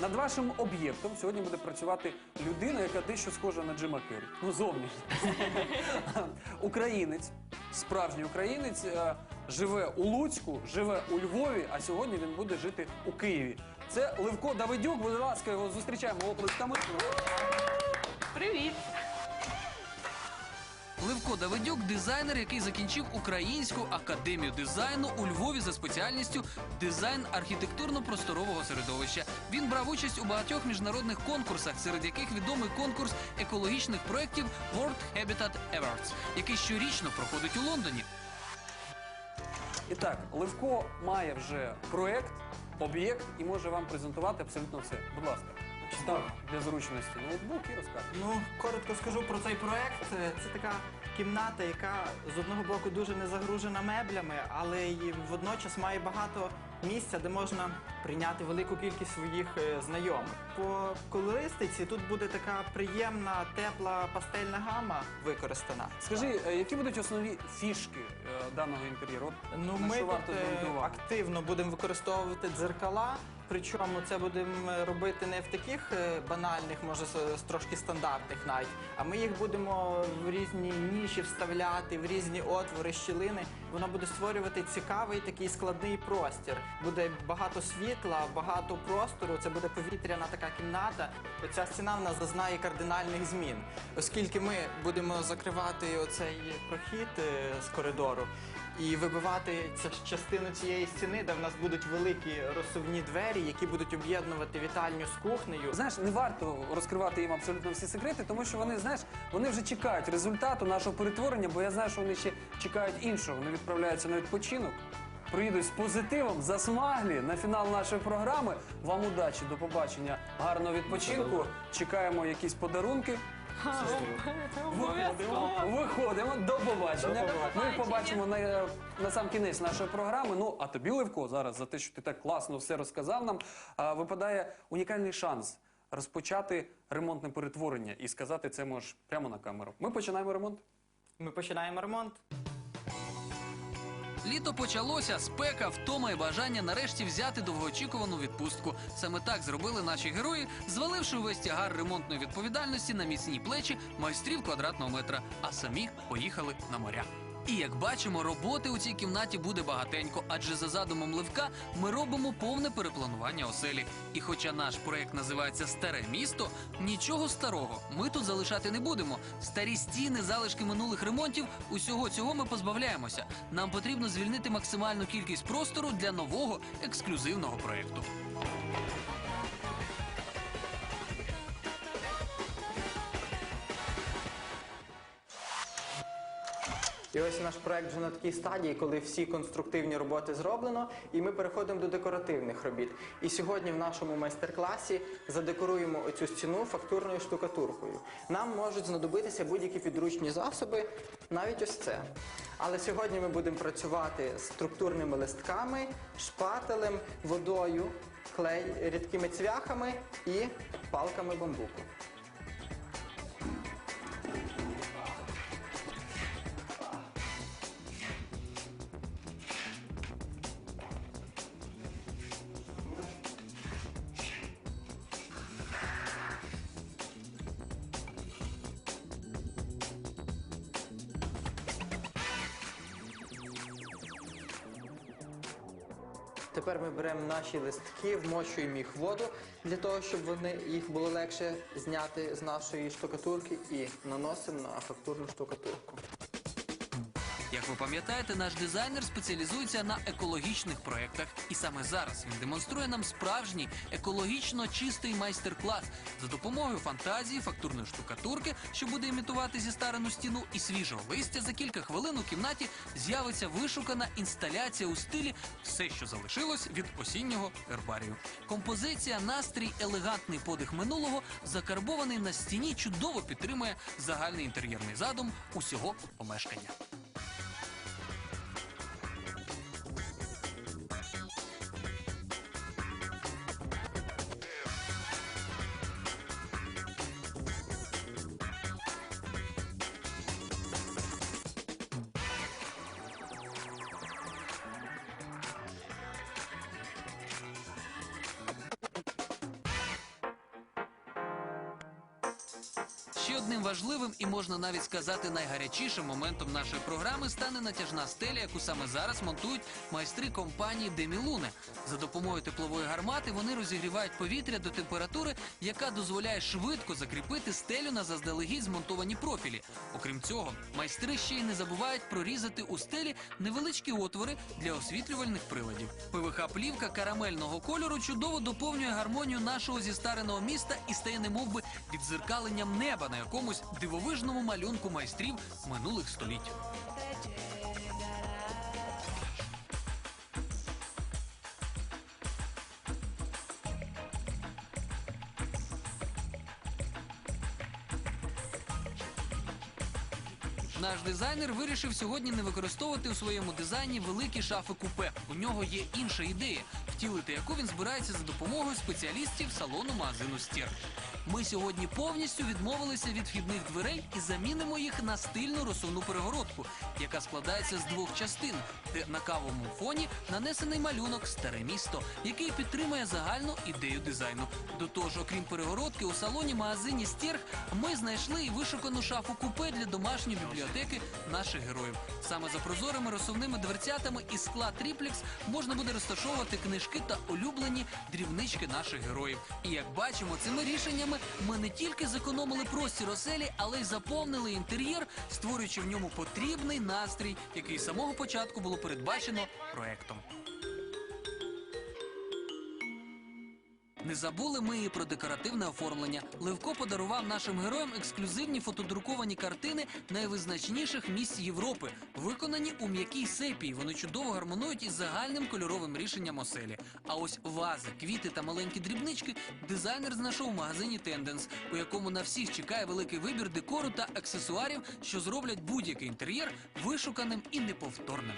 Над вашим об'єктом сьогодні буде працювати людина, яка дещо схожа на Джима Керрі. Ну, зовні. Українець, справжній українець, е, живе у Луцьку, живе у Львові, а сьогодні він буде жити у Києві. Це Левко Давидюк. Будь ласка, його зустрічаємо оплесками. Привіт! Левко Давидюк дизайнер, який закінчив Українську академію дизайну у Львові за спеціальністю дизайн архітектурно-просторового середовища. Він брав участь у багатьох міжнародних конкурсах, серед яких відомий конкурс екологічних проєктів World Habitat Awards, який щорічно проходить у Лондоні. І так, Левко має вже проект, об'єкт і може вам презентувати абсолютно все. Будь ласка, став для зручності ноутбук і розкажете. Ну, коротко скажу про цей проект. Це така кімната, яка з одного боку дуже не загружена меблями, але й водночас має багато місця, де можна прийняти велику кількість своїх е, знайомих. По колористиці тут буде така приємна, тепла пастельна гама використана. Скажи, е, які будуть основні фішки е, даного інтер'єру? Ну, ми тут варто увагу? активно будемо використовувати дзеркала. Причому це будемо робити не в таких банальних, може трошки стандартних навіть, а ми їх будемо в різні ніші вставляти, в різні отвори, щілини. Воно буде створювати цікавий такий складний простір. Буде багато світла, багато простору. Це буде повітряна така кімната. Ця стіна в нас зазнає кардинальних змін, оскільки ми будемо закривати оцей прохід е, з коридору і вибивати ця частину цієї стіни, де в нас будуть великі розсувні двері, які будуть об'єднувати вітальню з кухнею. Знаєш, не варто розкривати їм абсолютно всі секрети, тому що вони, знаєш, вони вже чекають результату нашого перетворення, бо я знаю, що вони ще чекають іншого. Вони відправляються на відпочинок. Приїдуть з позитивом, засмаглі на фінал нашої програми. Вам удачі, до побачення, гарного відпочинку. Чекаємо якісь подарунки. Виходимо, виходимо. До побачення. До побачення. Ми побачимо на, на сам кінець нашої програми. Ну а тобі, Левко, зараз за те, що ти так класно все розказав нам, а, випадає унікальний шанс розпочати ремонтне перетворення і сказати це можеш прямо на камеру. Ми починаємо ремонт. Ми починаємо ремонт. Літо почалося, спека, втома і бажання нарешті взяти довгоочікувану відпустку. Саме так зробили наші герої, зваливши увесь тягар ремонтної відповідальності на міцні плечі майстрів квадратного метра, а самі поїхали на моря. І як бачимо, роботи у цій кімнаті буде багатенько, адже за задумом Левка ми робимо повне перепланування оселі. І хоча наш проект називається Старе місто, нічого старого ми тут залишати не будемо. Старі стіни, залишки минулих ремонтів, усього цього ми позбавляємося. Нам потрібно звільнити максимальну кількість простору для нового ексклюзивного проекту. І ось наш проект вже на такій стадії, коли всі конструктивні роботи зроблено, і ми переходимо до декоративних робіт. І сьогодні в нашому майстер-класі задекоруємо оцю стіну фактурною штукатуркою. Нам можуть знадобитися будь-які підручні засоби, навіть ось це. Але сьогодні ми будемо працювати з структурними листками, шпателем, водою, клей, рідкими цвяхами і палками бамбуку. Тепер ми беремо наші листки, вмочуємо їх в воду для того, щоб вони їх було легше зняти з нашої штукатурки і наносимо на фактурну штукатурку. Ви пам'ятаєте, наш дизайнер спеціалізується на екологічних проєктах, і саме зараз він демонструє нам справжній екологічно чистий майстер-клас за допомогою фантазії, фактурної штукатурки, що буде імітувати зістарену стіну, і свіжого листя за кілька хвилин у кімнаті з'явиться вишукана інсталяція у стилі все, що залишилось від осіннього гербарію. Композиція, настрій, елегантний подих минулого, закарбований на стіні, чудово підтримує загальний інтер'єрний задум усього помешкання. Ще одним важливим і можна навіть сказати найгарячішим моментом нашої програми стане натяжна стеля, яку саме зараз монтують майстри компанії Демілуне. За допомогою теплової гармати вони розігрівають повітря до температури, яка дозволяє швидко закріпити стелю на заздалегідь змонтовані профілі. Окрім цього, майстри ще й не забувають прорізати у стелі невеличкі отвори для освітлювальних приладів. ПВХ плівка карамельного кольору чудово доповнює гармонію нашого зістареного міста і стає немовби відзеркаленням неба на якомусь дивовижному малюнку майстрів минулих століть. Наш дизайнер вирішив сьогодні не використовувати у своєму дизайні великі шафи купе. У нього є інша ідея, втілити яку він збирається за допомогою спеціалістів салону магазину Стір. Ми сьогодні повністю відмовилися від вхідних дверей і замінимо їх на стильну розсувну перегородку, яка складається з двох частин, де на кавовому фоні нанесений малюнок Старе місто, який підтримує загальну ідею дизайну. До того ж, окрім перегородки, у салоні магазині Стірг ми знайшли і вишукану шафу купе для домашньої бібліотеки наших героїв. Саме за прозорими розсувними дверцятами із скла тріплікс можна буде розташовувати книжки та улюблені дрібнички наших героїв. І як бачимо, цими рішеннями ми не тільки зекономили простір оселі, але й заповнили інтер'єр, створюючи в ньому потрібний настрій, який з самого початку було передбачено проектом. Не забули ми і про декоративне оформлення. Левко подарував нашим героям ексклюзивні фотодруковані картини найвизначніших місць Європи, виконані у м'якій сепії. Вони чудово гармонують із загальним кольоровим рішенням оселі. А ось вази, квіти та маленькі дрібнички дизайнер знайшов в магазині Тенденс, у якому на всіх чекає великий вибір декору та аксесуарів, що зроблять будь-який інтер'єр вишуканим і неповторним.